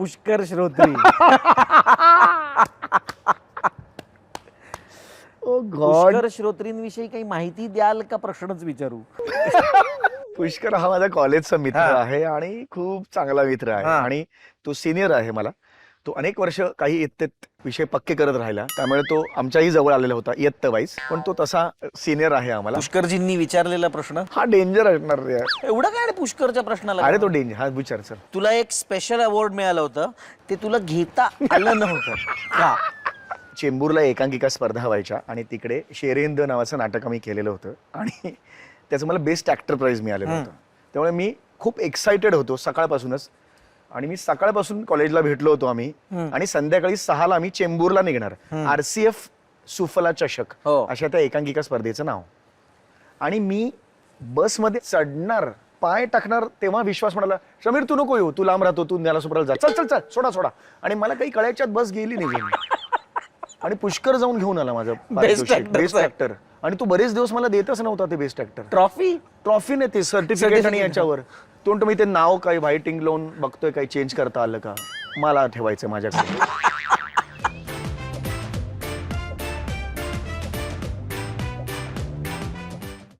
Pushkar Shrotri oh God Pushkar श्रोत्रींविषयी काही माहिती द्याल का प्रश्नच विचारू पुष्कर हा माझा कॉलेजचा मित्र हा. आहे आणि खूप चांगला मित्र आहे हा. आणि तो सिनियर आहे मला तो अनेक वर्ष काही इयत्तेत विषय पक्के करत राहिला. त्यामुळे तो आमच्याही जवळ आलेला होता इयत्त वाईज पण तो तसा सिनियर आहे आम्हाला. पुष्करजींनी विचारलेला प्रश्न? हा डेंजर असणार रे यार. एवढं काय रे पुष्करच्या प्रश्नाला? अरे तो डेंजर हा विचार सर. तुला एक स्पेशल अवॉर्ड मिळालं होतं. ते तुला घेता आलं नव्हतं. का चेंबूरला एकांकिका स्पर्धा व्हायच्या आणि तिकडे शेरेंद नावाचं नाटक आम्ही केलेलं होतं. आणि त्याचं मला बेस्ट ऍक्टर प्राइज मिळालेलं होतं. त्यामुळे मी खूप एक्साइटेड होतो सकाळपासूनच. आणि मी सकाळपासून कॉलेजला भेटलो होतो आम्ही. आणि संध्याकाळी सहाला आम्ही चेंबूरला निघणार. आरसीएफ सुफला चषक. हो. अशा त्या एकांकिका स्पर्धेचं नाव. आणि मी बसमध्ये चढणार पाय टाकणार तेव्हा विश्वास म्हणाला समीर तू नको येऊ. तू लांब राहतो. तू न्याला सुपराला जा चल चल चल. सोडा सोडा. आणि मला काही कळायच्यात बस गेली नाही आणि पुष्कर जाऊन घेऊन आला माझा बेस्ट. ऍक्टर आणि तू बरेच दिवस मला देतच नव्हता ते बेस्ट ऍक्टर ट्रॉफी ट्रॉफी नाही ते सर्टिफिकेट आणि. याच्यावर. तो म्हणतो मी ते नाव काही व्हायटिंग लावून बघतोय काही चेंज करता आलं का? मला ठेवायचं माझ्याकडे.